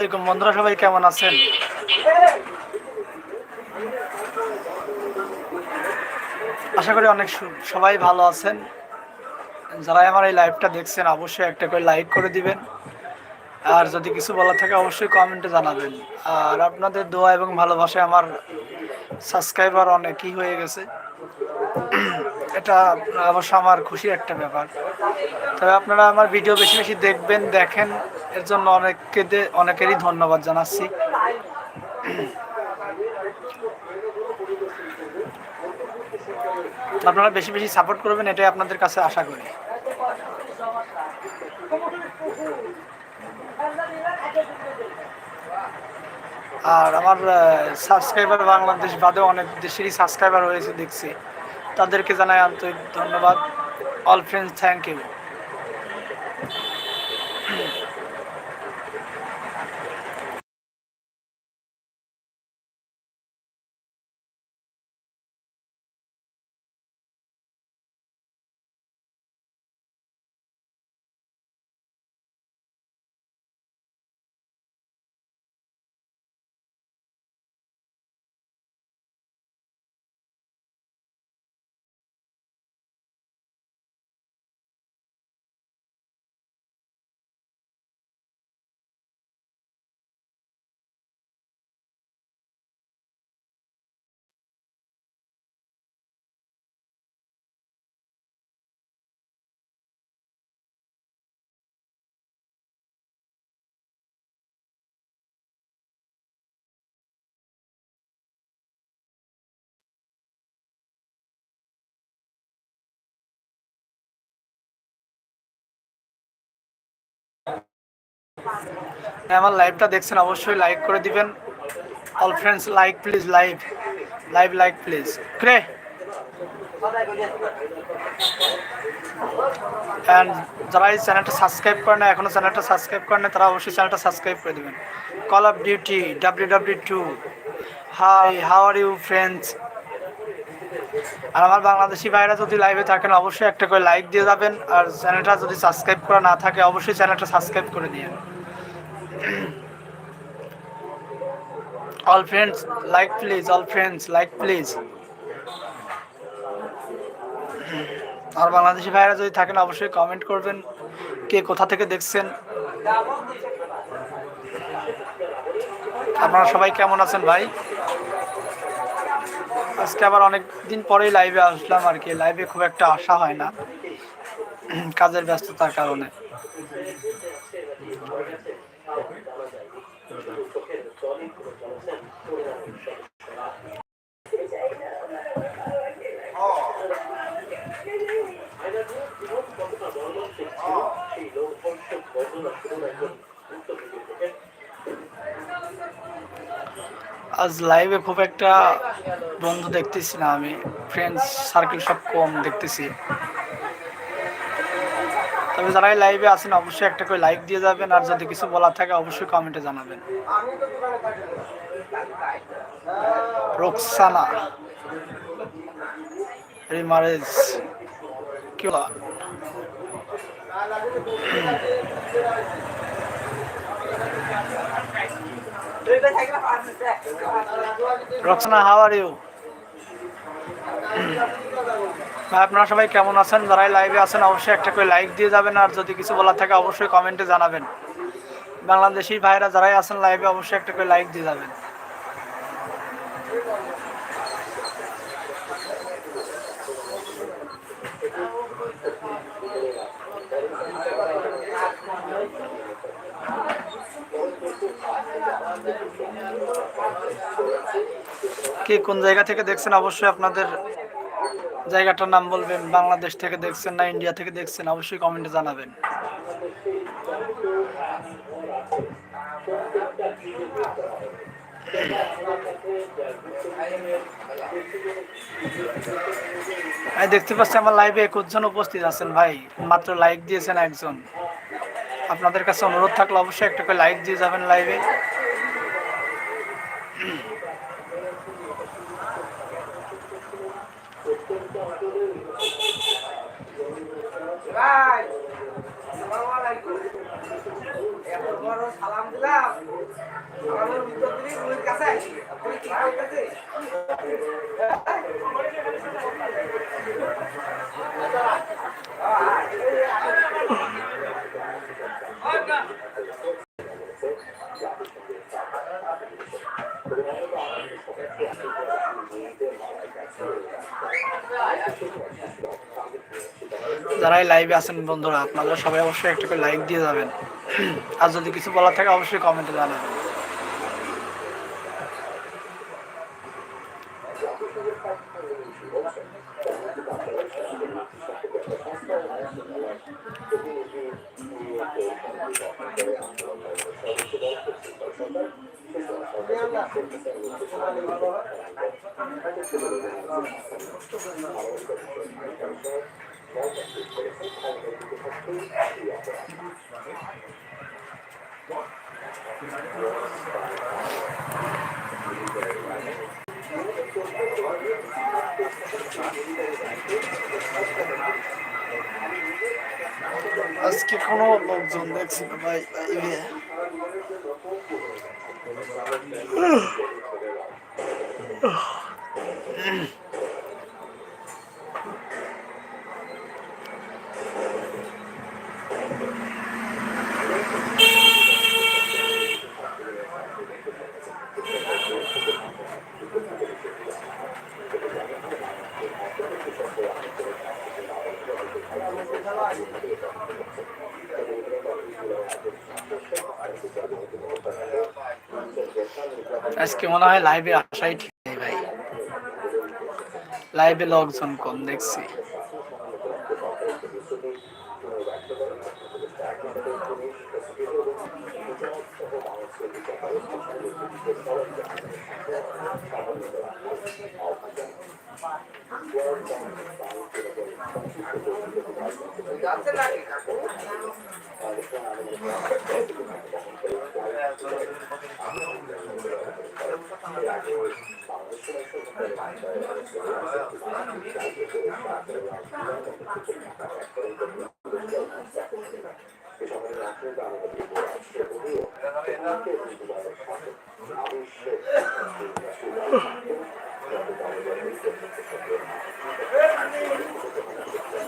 আসসালামাইকুম বন্ধুরা সবাই কেমন আছেন? আশা করি অনেক সবাই ভালো আছেন। যারা আমার এই লাইভটা দেখছেন, অবশ্যই একটা করে লাইক করে দিবেন। আর যদি কিছু বলা থাকে, অবশ্যই কমেন্টে জানাবেন। আর আপনাদের দোয়া এবং ভালোবাসায় আমার সাবস্ক্রাইবার অনেকই হয়ে গেছে। এটা অবশ্য আমার খুশির একটা ব্যাপার। তবে আপনারা আমার ভিডিও বেশি বেশি দেখবেন, দেখেন, এর জন্য অনেককে অনেকেরই ধন্যবাদ জানাচ্ছি। আপনারা বেশি বেশি সাপোর্ট করবেন, এটাই আপনাদের কাছে আশা করি। আর আমার সাবস্ক্রাইবার বাংলাদেশ বাদেও অনেক দেশেরই সাবস্ক্রাইবার হয়েছে, দেখছি। তাদেরকে জানাই আন্তরিক ধন্যবাদ। অল ফ্রেন্ডস থ্যাংক ইউ আমার লাইভটা দেখছেন, অবশ্যই লাইক করে দিবেন। All friends like please live live like please Cray and যারা এই চ্যানেলটা সাবস্ক্রাইব করে না এখনও চ্যানেলটা সাবস্ক্রাইব করে না তারা অবশ্যই চ্যানেলটা সাবস্ক্রাইব করে দেবেন। Call of duty W W two hi how are you friends আর আমার বাংলাদেশি ভাইরা যদি লাইভে থাকেন, অবশ্যই একটা করে লাইক দিয়ে যাবেন। আর চ্যানেলটা যদি সাবস্ক্রাইব করা না থাকে, অবশ্যই চ্যানেলটা সাবস্ক্রাইব করে দিন all friends like please all friends like please আর বাংলাদেশি ভাইরা যদি থাকেন, অবশ্যই কমেন্ট করবেন কে কোথা থেকে দেখছেন। আপনারা সবাই কেমন আছেন ভাই? আজকে আবার অনেক দিন পরেই লাইভে আসলাম আর কি। লাইভে খুব একটা আশা হয় না। কাজের ব্যস্ততার কারণে। আজ লাইভে খুব একটা বন্ধু দেখতেছি না আমি। ফ্রেন্ডস সার্কেল সব কম দেখতেছি। তবে যারাই লাইভে আছেন, অবশ্যই একটা করে লাইক দিয়ে যাবেন। আর যদি কিছু বলার থাকে, অবশ্যই কমেন্টে জানাবেন। রোকসানা রিমারেজ কি বলা? রক্সনা হাও আর ইউ আপনারা সবাই কেমন আছেন? যারাই লাইভে আছেন, অবশ্যই একটা করে লাইক দিয়ে যাবেন, আর যদি কিছু বলার থাকে, অবশ্যই কমেন্টে জানাবেন। বাংলাদেশি ভাইরা যারাই আছেন লাইভে অবশ্যই একটা করে লাইক দিয়ে যাবেন। কে কোন জায়গা থেকে দেখছেন? অবশ্যই আপনাদের জায়গাটার নাম বলবেন, বাংলাদেশ থেকে দেখছেন না ইন্ডিয়া থেকে দেখছেন, অবশ্যই কমেন্টে জানাবেন। দেখতে পাচ্ছি আমার লাইভে একুশ জন উপস্থিত আছেন ভাই, মাত্র লাইক দিয়েছেন একজন। আপনাদের কাছে অনুরোধ থাকলে অবশ্যই একটা করে লাইক দিয়ে যাবেন লাইভে সালাম দিলাম আমার ভিতর দিলি রুহির কাছে তুই কি করতেছিস যারাই লাইভে আছেন বন্ধুরা আপনারা সবাই অবশ্যই একটা করে লাইক দিয়ে যাবেন। আর যদি কিছু বলার থাকে অবশ্যই কমেন্টে জানাবেন। আজকে কোনো লোকজন দেখছি না ভাই লাইভে আজকে মনে হয় লাইভে আসাই ঠিক নেই ভাই। লাইভে লোকজন কম দেখছি। যাচ্ছে নাকি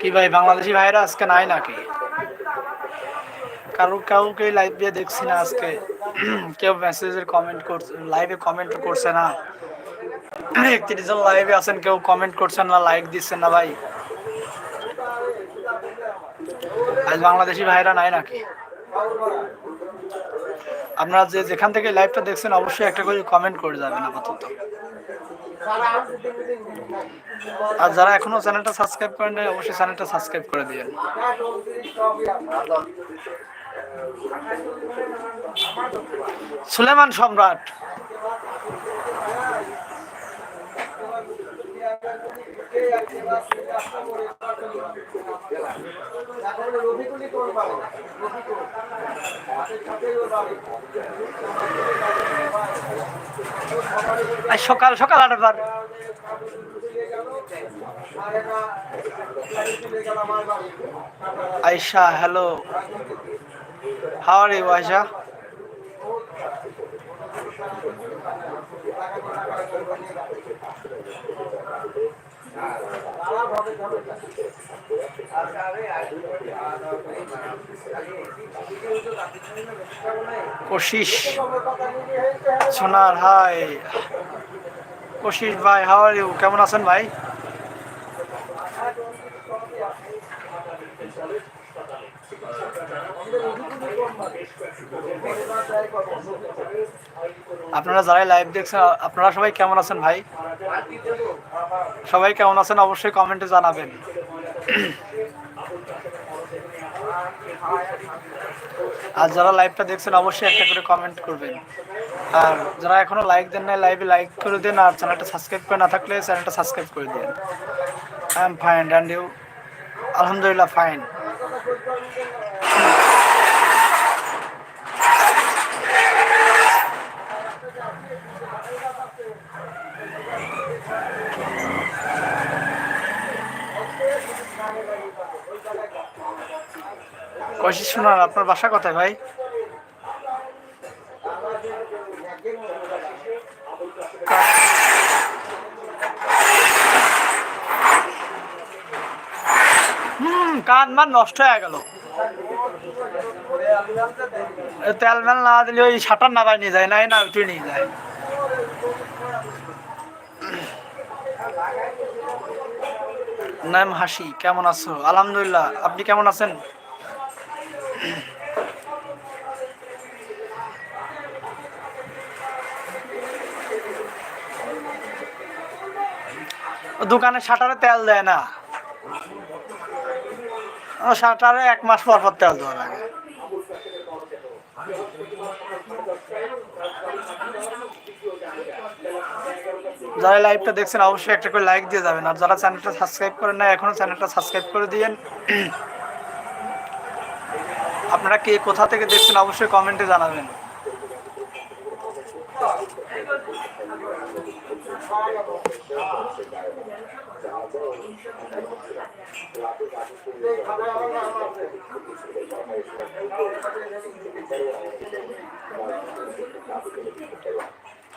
কি ভাই, বাংলাদেশি ভাইরা আজকে নাই নাকি? কারও কাউকে লাইভ দিয়ে দেখছি না আজকে। কেউ মেসেজের কমেন্ট করছে লাইভে কমেন্ট করছে না। একত্রিশ জন লাইভে আছেন, কেউ কমেন্ট করছেন না লাইক দিচ্ছেন না ভাই। আজ বাংলাদেশি ভাইরা নাই নাকি? আপনারা যে যেখান থেকে লাইভটা দেখছেন, অবশ্যই একটা করে কমেন্ট করে যাবেন আপাতত। আর যারা এখনও চ্যানেলটা সাবস্ক্রাইব করেন নাই অবশ্যই চ্যানেলটা সাবস্ক্রাইব করে দিবেন সুলেমান সম্রাট। সকাল সকাল আটবার Ayesha hello how are Ayesha? Kashish সোনার হাই। কশিস ভাই আর ইউ কেমন আছেন ভাই? আপনারা যারাই লাইভ দেখছেন, আপনারা সবাই কেমন আছেন ভাই? সবাই কেমন আছেন অবশ্যই কমেন্টে জানাবেন। আর যারা লাইভটা দেখছেন, অবশ্যই একটা করে কমেন্ট করবেন। আর যারা এখনও লাইক দেন নাই লাইভে লাইক করে দেন আর চ্যানেলটা সাবস্ক্রাইব করে না থাকলে চ্যানেলটা সাবস্ক্রাইব করে দেন। I am fine and you আলহামদুলিল্লাহ ফাইন কশিস শোনান আপনার বাসা কোথায় ভাই? হুম, কান মান নষ্ট হয়ে গেল। তেল মেল না দিলে ওই সাঁটার নাবাই নিয়ে যায়, নাই না উঠে নিয়ে যায়। নাম হাসি, কেমন আছো? আলহামদুলিল্লাহ, আপনি কেমন আছেন? দোকানে শাটারে তেল দেয় না। শাটারে এক মাস পর পর তেল দেওয়া লাগে। যারা লাইভটা দেখছেন, অবশ্যই একটা করে লাইক দিয়ে যাবেন। আর যারা চ্যানেলটা সাবস্ক্রাইব করেন না এখনও চ্যানেলটা সাবস্ক্রাইব করে দিয়েন। আপনারা কে কোথা থেকে দেখছেন অবশ্যই কমেন্টে জানাবেন।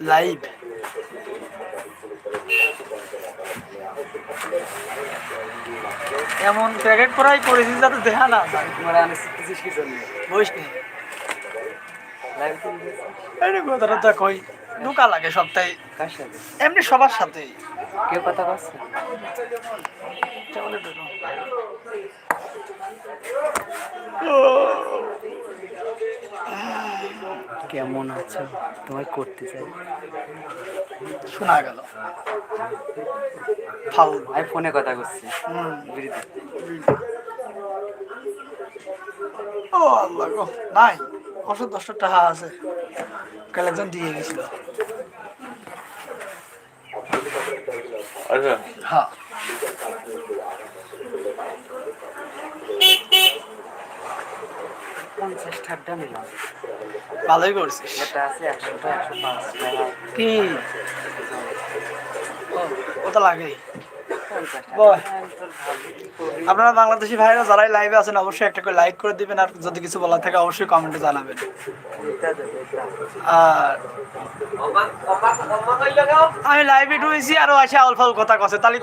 লাইভ এমন প্যাকেট করাই করেছি যাতে দেখা না মানে আমি শিখতেছিস কি জন্য? বুঝ নি? কথাটা তো কই দুকা লাগে সপ্তাহে। কার সাথে? এমনি সবার সাথেই। কেউ কথা বলছে? কেমন আছো? তোমায় করতে চাই। শোনা গেল। ফাউল আমি ফোনে কথা করছি ও আল্লাহ গো। নাই ওষুধ দশটা টাকা আছে। কাল একজন দিয়ে গেছিল। আচ্ছা। হ্যাঁ। পঞ্চাশ ঠাড্ডা নিলাম ভালোই করছিস। এটা আছে একশোটা একশো পাঁচ কি? ও, ও তো লাগেই আপনারা বাংলাদেশি ভাইরা যারাই লাইভে আছেন অবশ্যই একটা করে লাইক করে দিবেন আর যদি কিছু বলার থাকে অবশ্যই কমেন্টে জানাবেন। আর আমি লাইভে ঢুকেছি আর আসে অল্প কথা কছে তাহলে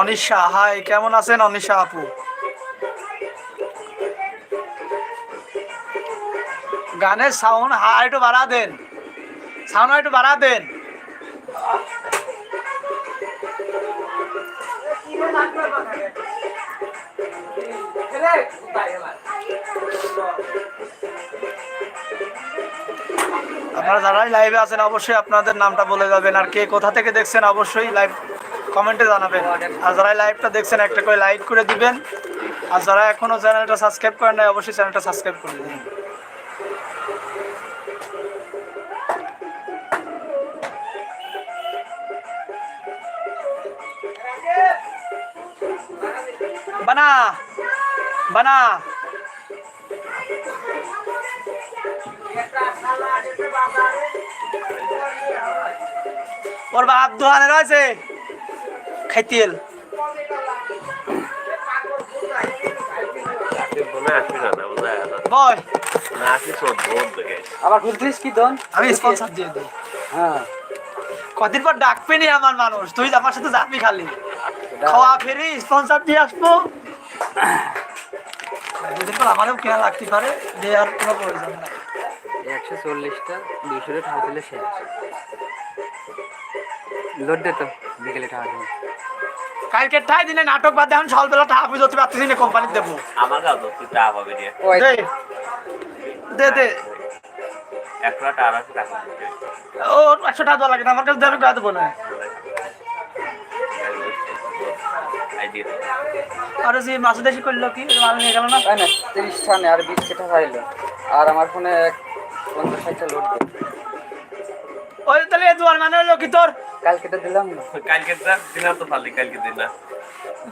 অনিশা, হাই, কেমন আছেন অনিশা আপু? গানের সাউন্ড হাই একটু বাড়া দেন। সাউন্ড একটু বাড়া দেন। আপনারা যারাই লাইভে আছেন, অবশ্যই আপনাদের নামটা বলে যাবেন। আর কে কোথা থেকে দেখছেন, অবশ্যই লাইভ কমেন্টে জানাবেন। আর যারা লাইভটা দেখছেন, একটা করে লাইক করে দিবেন। আর যারা এখনও চ্যানেলটা সাবস্ক্রাইব করেন নাই, অবশ্যই চ্যানেলটা সাবস্ক্রাইব করে দিবেন। বানা বানা। ওর বাপ দোকানে রয়েছে। খাইতেল আবার খুলতিস কি দন? আমি স্পন্সর দিয়ে দিই। হ্যাঁ। কদিন পর ডাকবে নি আমার মানুষ তুই আমার সাথে যাবি খালি। খাওয়া ফেরি স্পন্সর দিয়ে আসব। দুদিন পর আমারও কেনা লাগতে পারে দেওয়ার কোনো প্রয়োজন নাই। একশো চল্লিশটা টাকা দিলে শেষ। লোড দে তো বিকেলে টাকা দেবো কালকে ঠাই দিনে নাটক বাদ এখন সকালবেলা টাকা পুজো তুই পারতেছি না কোম্পানি দেবো। আমার কাছে তো পাবি ওই দে দে দে। টাকা আছে টাকা ও একশো টাকা দেওয়া লাগে না আমার কাছে দেবে না। আর যে করল কি মাল নিয়ে গেল না? তাই না আর বিশ টাকা আর আমার ফোনে এক পঞ্চাশ ষাটটা লোড দে ওই তাহলে এ দুয়ার মানে হলো কি তোর? কালকেটা দিলাম না। কালকে দিন তো পারলি কালকে দিন না।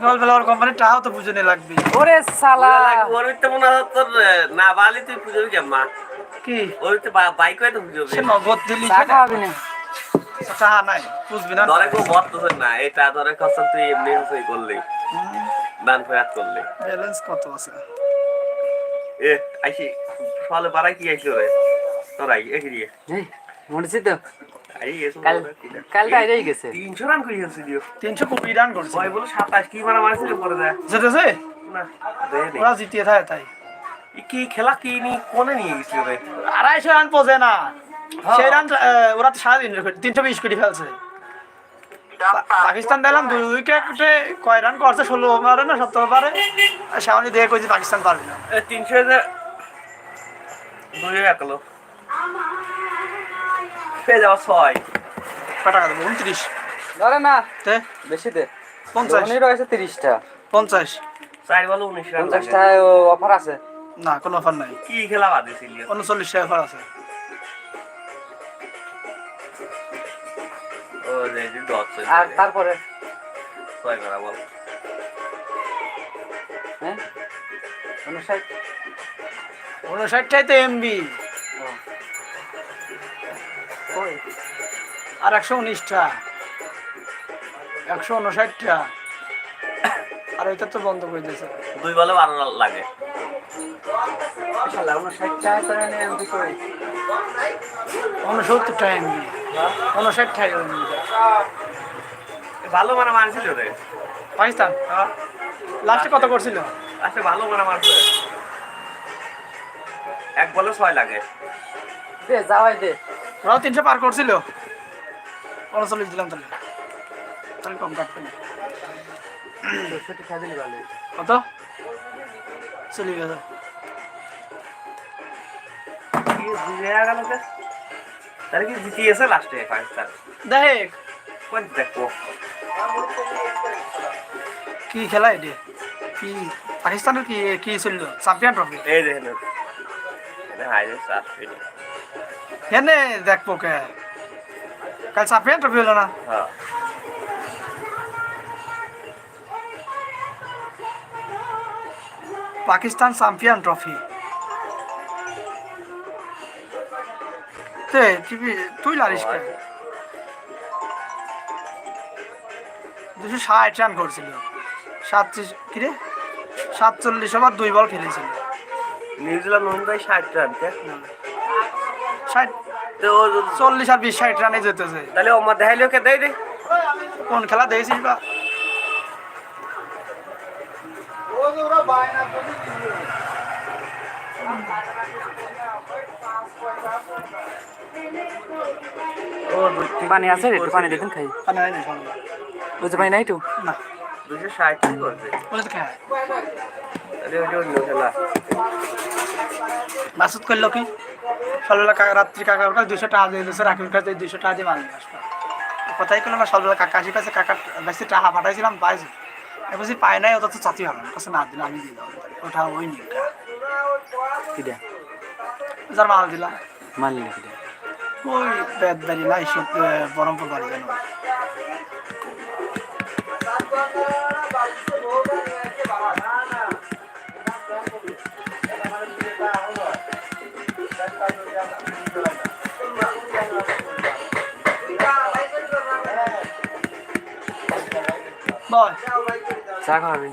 সকালবেলা ওর কোম্পানির টাকাও তো বুঝে নিয়ে লাগবে। ওরে সালা। ওর তো মনে হয় তোর না বালি তুই পুজো কেমন কি? ওর তো বাইক হয় তো পুজো সে নগদ দিলি টাকা হবে না? টাকা নাই বুঝবি না? ধরে কেউ বর্তছে না এটা ধরে খরচ তুই এমনি হচ্ছে করলি। দান ফেরাত করলি। ব্যালেন্স কত আছে? এ আইসি ফলে বাড়াই কি আইসি রে তোরাই এগিয়ে তো কাল গেছে। রান করে গেছে দিও তিনশো কুড়ি রান করছে। ভাই বলো সাতাশ কি মারা মারছিল পরে দেয় যেতেছে না ওরা জিতিয়ে থাকে তাই। কি খেলা কি নি কোনে নিয়ে গেছিল রে আড়াইশো রান পোজে না। হ্যাঁ। সেই রান ওরা তো সাড়ে তিনশো কোটি তিনশো বিশ কোটি ফেলছে। পাকিস্তান দেখলাম দুই উইকেটে কয় রান করছে? ষোলো ওভারে না সতেরো ওভারে সামনে দিয়ে কইছে পাকিস্তান পারবে না। তিনশো দুই একলো পেয়ে যাওয়া ছয়। কয় টাকা দেবো? উনত্রিশ। ধরে না। তে? বেশি দে। পঞ্চাশ। রয়েছে তিরিশটা। পঞ্চাশ। চার বলো উনিশ। পঞ্চাশটায় অফার আছে? না কোনো অফার নাই। কি খেলা বাদিছিল উনচল্লিশ অফার আছে। আর তারপরে? ছয় করা বল। হ্যাঁ? উনষাট? উনষাটটাই তো এমবি ওই আর একশো উনিশটা একশো উনষাটটা। আর ওইটা তো বন্ধ করে দিয়েছে। দুই বলে বারো লাগে। কই উনসত্তরটা এমবি উনষাটটা এমবি এ, ভালো মারা মারছিল রে। পাকিস্তান? লাস্টে কত করছিল? আচ্ছা ভালো মারা মারছে এক বলে ছয় লাগে। দে যাওয়াই দে। ওরাও তিনশো পার করছিল। উনচল্লিশ দিলাম তাহলে। তাহলে কম কাটবে না। কত? চলে গেল তাহলে কি জিতিয়েছে লাস্টে পাকিস্তান দেখ। কোন দেখো? কি খেলা এটি? কি পাকিস্তানের কি কি ছিল? Champion trophy? এই দেখেন এনে দেখব কে কাল চ্যাম্পিয়ন ট্রফি হলো না? হ্যাঁ। Pakistan champion trophy. তে টিভি তুই লারিস কে? দুশো ষাট রান করছিল। সাতত্রিশ কিরে সাতচল্লিশ ওভার দুই বল খেলেছিল নিউজিল্যান্ড হয় ষাট রান? ষাট চল্লিশ আর বিশ ষাট রানে যেতেছে। তাহলে ও দেখাইলে ওকে দেয় রে? কোন খেলা দেখেছিস বা? পানি আছে রে পানি দেখুন খাই। পানি না সকালবেলা পানি নাই তো? না। দুশো ষাট কি করছে তো খায় আরে ওটা অন্য খেলা। মাসুদ করল কি? সকালবেলা কাকা রাত্রি কাকার কাছে দুশো টাকা দিয়ে দিয়েছে রাকিবের কাছে দুশো টাকা দিয়ে মাল নিয়ে আসলো। কথাই করল না সকালবেলা কাকা কাছে কাকা বেশি টাকা পাঠাইছিলাম পাইছি। আমি বলছি পাই নাই ওটা তো চাচি হবে না। কাছে না দিলে আমি দিলাম ওটা ওই নিয়ে যার মাল দিলাম কি দে ওই বেদ বাড়ি না এইসব বরমপুর বাড়ি যেন বয় চা খাওয়াবি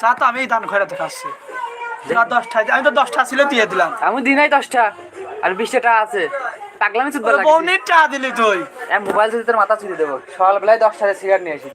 চা তো আমি দান খয়রাতে খাচ্ছি। আমি তো দশটা ছিল দিয়ে দিলাম। আমি দিই নাই দশটা আর বিশটা টাকা আছে। পাগলামি চা দিলি তুই। মোবাইল থেকে তোর মাথা চুরি দেবো। সকালবেলায় দশটা সিগারেট নিয়ে আসি।